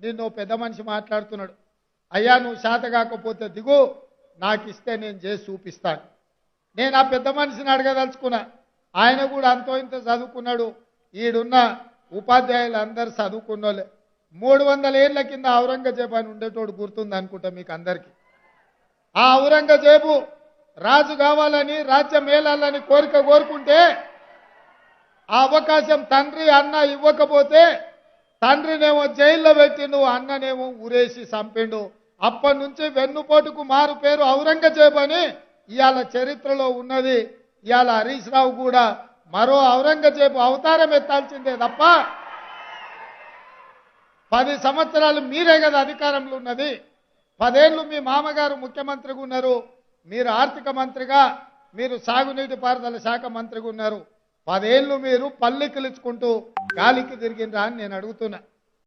నిన్ను పెద్ద మనిషి మాట్లాడుతున్నాడు. అయ్యా నువ్వు శాత కాకపోతే దిగు నాకు ఇస్తే నేను చేసి చూపిస్తాను. నేను ఆ పెద్ద మనిషిని అడగదలుచుకున్నా. ఆయన కూడా అంతో ఇంత చదువుకున్నాడు. ఈడున్న ఉపాధ్యాయులు అందరు చదువుకున్నోళ్ళే. మూడు వందల ఏళ్ళ కింద ఔరంగజేబు అని ఉండేటోడు గుర్తుంది అనుకుంటా మీకు అందరికీ. ఆ ఔరంగజేబు రాజు కావాలని రాజ్యం మేలాలని కోరిక కోరుకుంటే ఆ అవకాశం తండ్రి అన్న ఇవ్వకపోతే తండ్రినేమో జైల్లో పెట్టిండు అన్ననేమో ఊరేసి చంపిండు. అప్పటి నుంచి వెన్నుపోటుకు మారు పేరు ఔరంగజేబు అని ఇవాళ చరిత్రలో ఉన్నది. ఇవాళ హరీష్ రావు కూడా మరో ఔరంగజేబు అవతారం ఎత్తాల్సిందే తప్ప పది సంవత్సరాలు మీరే కదా అధికారంలో ఉన్నది. పదేళ్ళు మీ మామగారు ముఖ్యమంత్రిగా ఉన్నారు. మీరు ఆర్థిక మంత్రిగా మీరు సాగునీటి పారుదల శాఖ మంత్రిగా ఉన్నారు. పదేళ్ళు మీరు పల్లెకిలుచుకుంటూ గాలికి తిరిగినరా అని నేను అడుగుతున్నా.